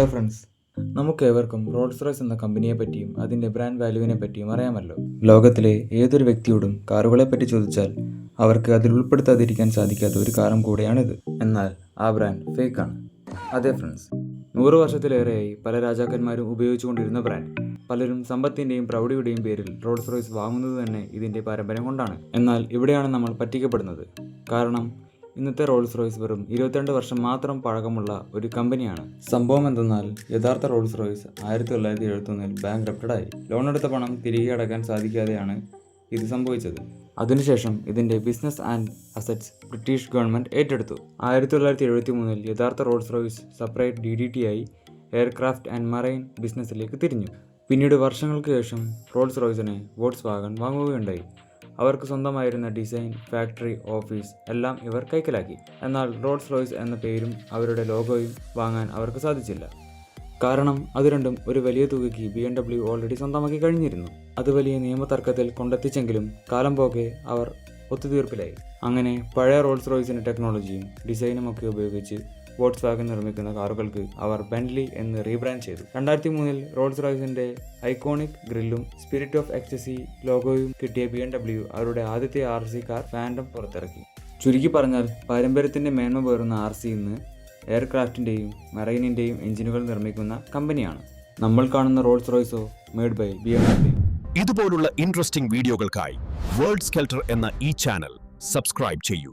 Hello friends നമുക്ക് ഏവർക്കും Rolls Royce എന്ന കമ്പനിയെ പറ്റിയും അതിന്റെ ബ്രാൻഡ് വാല്യൂവിനെ പറ്റിയും അറിയാമല്ലോ. ലോകത്തിലെ ഏതൊരു വ്യക്തിയോടും കാറുകളെ പറ്റി ചോദിച്ചാൽ അവർക്ക് അതിൽ ഉൾപ്പെടുത്താതിരിക്കാൻ സാധിക്കാത്ത ഒരു കാറും കൂടെയാണിത്. എന്നാൽ ആ ബ്രാൻഡ് ഫേക്കാണ് അതെ ഫ്രണ്ട്സ് നൂറ് വർഷത്തിലേറെയായി പല രാജാക്കന്മാരും ഉപയോഗിച്ചുകൊണ്ടിരുന്ന ബ്രാൻഡ് പലരും സമ്പത്തിന്റെയും പ്രൗഢിയുടെയും പേരിൽ റോൾസ് റോയ്സ് വാങ്ങുന്നത് തന്നെ ഇതിന്റെ പാരമ്പര്യം കൊണ്ടാണ്. എന്നാൽ ഇവിടെയാണ് നമ്മൾ പറ്റിക്കപ്പെടുന്നത്. കാരണം ഇന്നത്തെ റോൾസ് റോയ്സ് വെറും ഇരുപത്തിരണ്ട് വർഷം മാത്രം പഴക്കമുള്ള ഒരു കമ്പനിയാണ്. സംഭവം എന്തെന്നാൽ യഥാർത്ഥ റോൾസ് റോയ്സ് ആയിരത്തി തൊള്ളായിരത്തി എഴുപത്തൊന്നിൽ ബാങ്ക് ആയി ലോൺ എടുത്ത പണം തിരികെ അടക്കാൻ സാധിക്കാതെയാണ് ഇത് സംഭവിച്ചത്. അതിനുശേഷം ഇതിന്റെ business and assets British government ഏറ്റെടുത്തു. ആയിരത്തി തൊള്ളായിരത്തി എഴുപത്തി മൂന്നിൽ യഥാർത്ഥ Rolls Royce separate D D T ആയി എയർക്രാഫ്റ്റ് ആൻഡ് മറൈൻ ബിസിനസ്സിലേക്ക് തിരിഞ്ഞു. പിന്നീട് വർഷങ്ങൾക്ക് ശേഷം റോൾസ് റോയ്സിനെ വോട്ട്സ് വാഗൺ വാങ്ങുകയുണ്ടായി. അവർക്ക് സ്വന്തമായിരുന്ന ഡിസൈൻ ഫാക്ടറി ഓഫീസ് എല്ലാം ഇവർ കൈക്കലാക്കി. എന്നാൽ റോൾസ് റോയ്സ് എന്ന പേരും അവരുടെ ലോഗോയും വാങ്ങാൻ അവർക്ക് സാധിച്ചില്ല. കാരണം അത് രണ്ടും ഒരു വലിയ തുകയ്ക്ക് ബി എം ഡബ്ല്യു ഓൾറെഡി സ്വന്തമാക്കി കഴിഞ്ഞിരുന്നു. അത് വലിയ നിയമതർക്കത്തിൽ കൊണ്ടെത്തിച്ചെങ്കിലും കാലം പോകെ അവർ ഒത്തുതീർപ്പിലായി. അങ്ങനെ പഴയ റോൾസ് റോയ്സിന്റെ ടെക്നോളജിയും ഡിസൈനും ഒക്കെ ഉപയോഗിച്ച് വോട്ട്സ് വാഗൻ നിർമ്മിക്കുന്ന കാറുകൾക്ക് അവർ ബെൻലി എന്ന് റീബ്രാൻഡ് ചെയ്തു. രണ്ടായിരത്തി മൂന്നിൽ റോൾസ് റോയ്സിന്റെ ഐക്കോണിക് ഗ്രില്ലും സ്പിരിറ്റ് ഓഫ് എക്സസി ലോഗോയും കിട്ടിയ ബി എം ഡബ്ല്യു അവരുടെ ആദ്യത്തെ ആർ സി കാർ ഫാൻഡം പുറത്തിറക്കി. ചുരുക്കി പറഞ്ഞാൽ പാരമ്പര്യത്തിന്റെ മേന്മ പേറുന്ന ആർ സി ഇന്ന് എയർക്രാഫ്റ്റിന്റെയും മറൈനിന്റെയും എഞ്ചിനുകൾ നിർമ്മിക്കുന്ന കമ്പനിയാണ്. നമ്മൾ കാണുന്ന Rolls റോയ്സോ made by B M W ഇതുപോലുള്ള ഇൻട്രസ്റ്റിംഗ് വീഡിയോകൾക്കായി വേൾഡ് സ്കെൽട്ടർ എന്ന ഈ ചാനൽ സബ്സ്ക്രൈബ് ചെയ്യൂ.